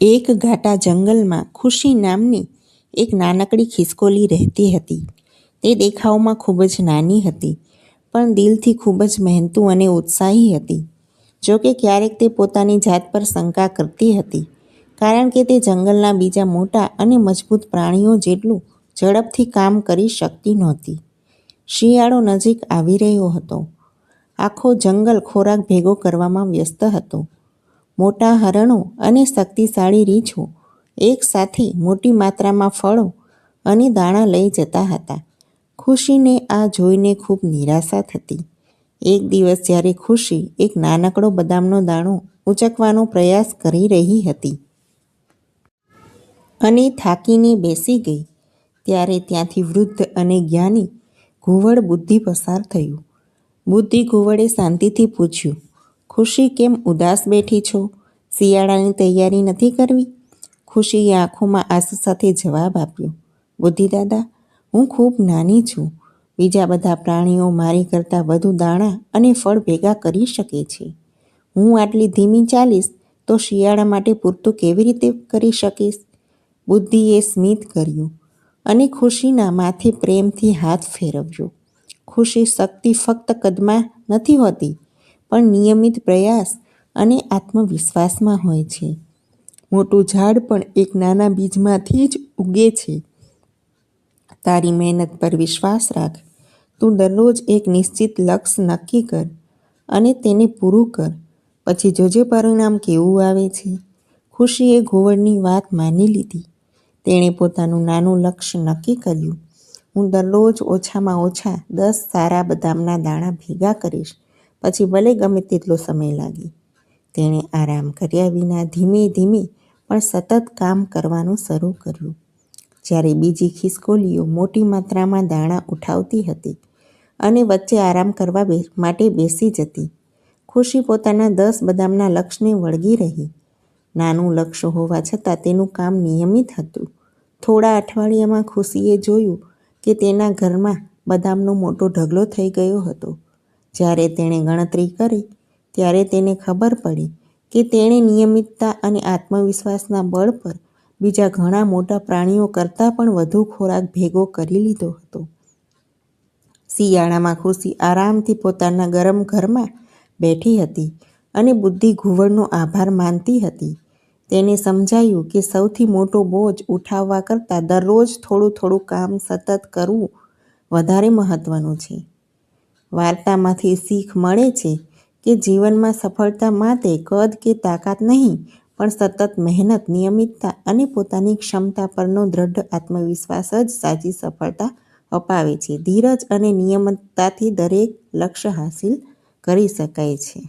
એક ઘાટા જંગલમાં ખુશી નામની એક નાનકડી ખિસકોલી રહેતી હતી. તે દેખાવમાં ખૂબ જ નાની હતી, પણ દિલથી ખૂબ જ મહેનતું અને ઉત્સાહી હતી. જોકે ક્યારેક તે પોતાની જાત પર શંકા કરતી હતી, કારણ કે તે જંગલના બીજા મોટા અને મજબૂત પ્રાણીઓ જેટલું ઝડપથી કામ કરી શકતી નહોતી. શિયાળો નજીક આવી રહ્યો હતો. આખો જંગલ ખોરાક ભેગો કરવામાં વ્યસ્ત હતો. મોટા હરણો અને શક્તિશાળી રીંછો એકસાથે મોટી માત્રામાં ફળો અને દાણા લઈ જતા હતા. ખુશીને આ જોઈને ખૂબ નિરાશા થતી. એક દિવસ જ્યારે ખુશી એક નાનકડો બદામનો દાણો ઉચકવાનો પ્રયાસ કરી રહી હતી. અને થાકીને બેસી ગઈ, ત્યારે ત્યાંથી વૃદ્ધ અને જ્ઞાની ઘુવડ બુદ્ધિ પસાર થયું. બુદ્ધિ ઘુવડે શાંતિથી પૂછ્યું, ખુશી કેમ ઉદાસ બેઠી છો? શિયાળાની તૈયારી નથી કરવી? ખુશીએ આંખોમાં આંસુ સાથે જવાબ આપ્યો, બુદ્ધિદાદા, હું ખૂબ નાની છું. બીજા બધા પ્રાણીઓ મારી કરતાં વધુ દાણા અને ફળ ભેગા કરી શકે છે. હું આટલી ધીમી ચાલીશ તો શિયાળા માટે પૂરતું કેવી રીતે કરી શકીશ? બુદ્ધિએ સ્મિત કર્યું અને ખુશીના માથે પ્રેમથી હાથ ફેરવ્યો. ખુશી શક્તિ ફક્ત કદમાં નથી હોતી, પણ નિયમિત પ્રયાસ અને આત્મવિશ્વાસમાં હોય છે. મોટું ઝાડ પણ એક નાના બીજમાંથી જ ઉગે છે. તારી મહેનત પર વિશ્વાસ રાખ. તું દરરોજ એક નિશ્ચિત લક્ષ્ય નક્કી કર અને તેને પૂરું કર. પછી જોજે પરિણામ કેવું આવે છે. ખુશીએ ઘોવડની વાત માની લીધી. તેણે પોતાનું નાનું લક્ષ્ય નક્કી કર્યું, હું દરરોજ ઓછામાં ઓછા દસ સારા બદામના દાણા ભેગા કરીશ, પછી ભલે ગમે તેટલો સમય લાગે. તેણે આરામ કર્યા વિના ધીમે ધીમે પણ સતત કામ કરવાનું શરૂ કર્યું. જ્યારે બીજી ખિસકોલીઓ મોટી માત્રામાં દાણા ઉઠાવતી હતી અને વચ્ચે આરામ કરવા માટે બેસી જતી, ખુશી પોતાના દસ બદામના લક્ષ્યને વળગી રહી. નાનું લક્ષ્ય હોવા છતાં તેનું કામ નિયમિત હતું. થોડા અઠવાડિયામાં ખુશીએ જોયું કે તેના ઘરમાં બદામનો મોટો ઢગલો થઈ ગયો હતો. જ્યારે તેણે ગણતરી કરી, ત્યારે તેને ખબર પડી કે તેણે નિયમિતતા અને આત્મવિશ્વાસના બળ પર બીજા ઘણા મોટા પ્રાણીઓ કરતાં પણ વધુ ખોરાક ભેગો કરી લીધો હતો. શિયાળામાં ખુશી આરામથી પોતાના ગરમ ઘરમાં બેઠી હતી અને બુદ્ધિ ઘુવડનો આભાર માનતી હતી. તેને સમજાયું કે સૌથી મોટો બોજ ઉઠાવવા કરતાં દરરોજ થોડું થોડું કામ સતત કરવું વધારે મહત્ત્વનું છે. વાર્તામાંથી શીખ મળે છે કે જીવનમાં સફળતા માટે કદ કે તાકાત નહીં, પણ સતત મહેનત, નિયમિતતા અને પોતાની ક્ષમતા પરનો દૃઢ આત્મવિશ્વાસ જ સાચી સફળતા અપાવે છે. ધીરજ અને નિયમિતતાથી દરેક લક્ષ્ય હાંસિલ કરી શકાય છે.